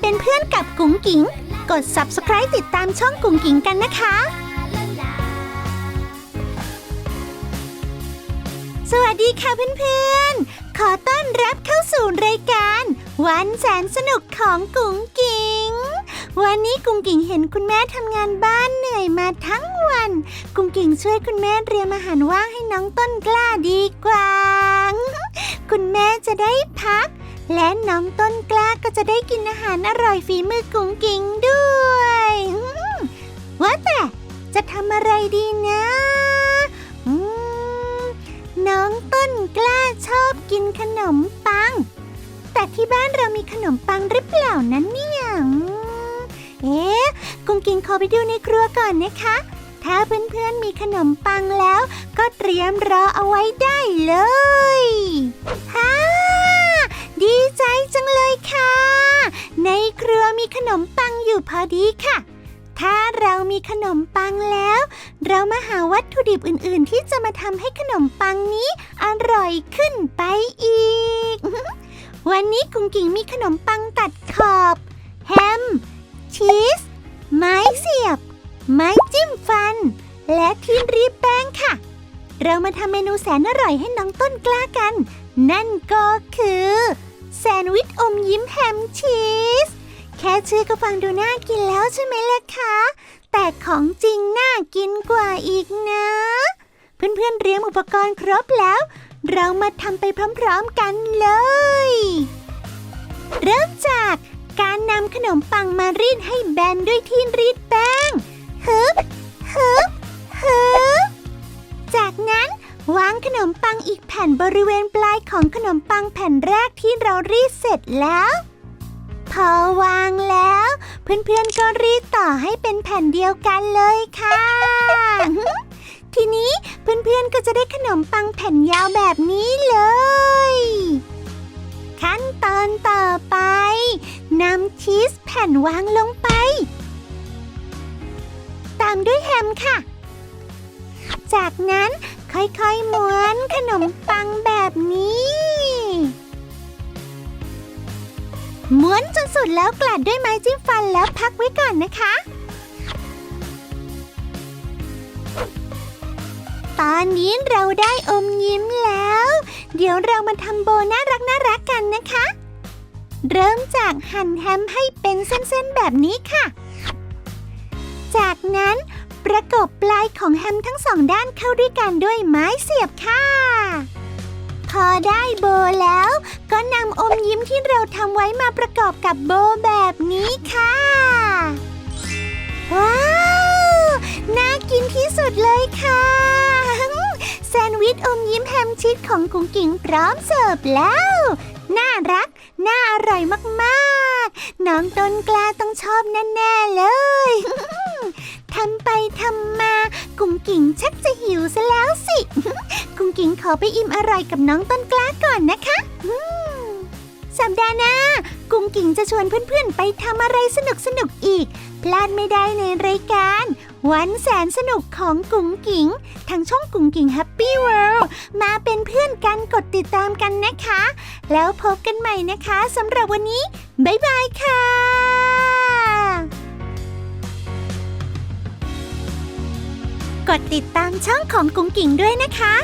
เป็นเพื่อนกับกุ๋งกิ๋ง กด subscribe ติดตามช่องกุ๋งกิ๋งกันนะคะ สวัสดีค่ะเพื่อนๆ ขอต้อนรับเข้าสู่รายการ วันแสนสนุกของกุ๋งกิ๋ง วันนี้กุ๋งกิ๋งเห็นคุณแม่ทำงานบ้านเหนื่อยมาทั้งวัน กุ๋งกิ๋งช่วยคุณแม่เตรียมอาหารว่างให้น้องต้นกล้าดีกว่า คุณแม่จะได้พัก และน้องต้นกล้าก็จะได้กินอาหารอร่อยฝีมือกุ๋งกิ๋งด้วยว่าแต่จะทำอะไรดีนะน้องต้นกล้าชอบกินขนมปัง แต่ที่บ้านเรามีขนมปังหรือเปล่านั้นเนี่ยเอ๊ะกุ๋งกิ๋งขอไปดูในครัวก่อนนะคะ ถ้าเพื่อนๆมีขนมปังแล้ว ก็เตรียมรอเอาไว้ได้เลย อยู่พอดีค่ะ ถ้าเรามีขนมปังแล้ว เรามาหาวัตถุดิบอื่นๆ ที่จะมาทำให้ขนมปังนี้อร่อยขึ้นไปอีก วันนี้กุ้งกิ่งมีขนมปังตัดขอบ แฮม ชีส ไม้เสียบ ไม้จิ้มฟัน และที่รีบแป้งค่ะ เรามาทำเมนูแสนอร่อยให้น้องต้นกล้ากัน นั่นก็คือ แซนด์วิชอมยิ้มแฮมชีส แค่ชื่อก็ฟังดูน่ากินแล้วใช่ไหมล่ะคะ แต่ของจริงน่ากินกว่าอีกนะ เพื่อนๆเตรียมอุปกรณ์ครบแล้ว เรามาทำไปพร้อมๆกันเลย เริ่มจากการนำขนมปังมารีดให้แบนด้วยที่รีดแป้งฮึบฮึบฮึบจากนั้นวางขนมปังอีกแผ่นบริเวณปลายของขนมปังแผ่นแรกที่เรารีดเสร็จแล้ว พอวางแล้ว เพื่อนๆก็รีดต่อให้เป็นแผ่นเดียวกันเลยค่ะ ทีนี้เพื่อนๆก็จะได้ขนมปังแผ่นยาวแบบนี้เลย ขั้นตอนต่อไปนำชีสแผ่นวางลงไป ตามด้วยแฮมค่ะ จากนั้นค่อยๆม้วนขนมปังแบบนี้ ม้วนจนสุดแล้วกลัดด้วยไม้จิ้มฟันแล้วพักไว้ก่อนนะคะ ตอนนี้เราได้อมยิ้มแล้ว เดี๋ยวเรามาทำโบน่ารักน่ารักกันนะคะ เริ่มจากหั่นแฮมให้เป็นเส้นๆแบบนี้ค่ะ จากนั้นประกบปลายของแฮมทั้งสองด้านเข้าด้วยกันด้วยไม้เสียบค่ะ พอได้โบแล้ว ก็นำอมยิ้มที่เราทำไว้มาประกอบกับโบแบบนี้ค่ะ ว้าว น่ากินที่สุดเลยค่ะ แซนด์วิชอมยิ้มแฮมชีสของกุ้งกิ่งพร้อมเสิร์ฟแล้ว น่ารัก น่าอร่อยมากๆ น้องต้นกล้าต้องชอบแน่ๆเลยทำไปทำมา กุ้งกิ่งชักจะหิวซะแล้วสิ กุ้งกิ่งขอไปอิ่มอร่อยกับน้องต้นกล้าก่อนนะคะอืมสัปดาห์หน้ากุ้งกิ่งจะชวนเพื่อนๆ ไปทำอะไรสนุกๆอีก พลาดไม่ได้ในรายการ วันแสนสนุกของกุ้งกิ่งทางช่องกุ้งกิ่งแฮปปี้เวิลด์มาเป็นเพื่อนกันกดติดตามกันนะคะ แล้วพบกันใหม่นะคะสำหรับวันนี้ บ๊ายบายค่ะกดติดตามช่องของกุ้งกิ่งด้วยนะคะ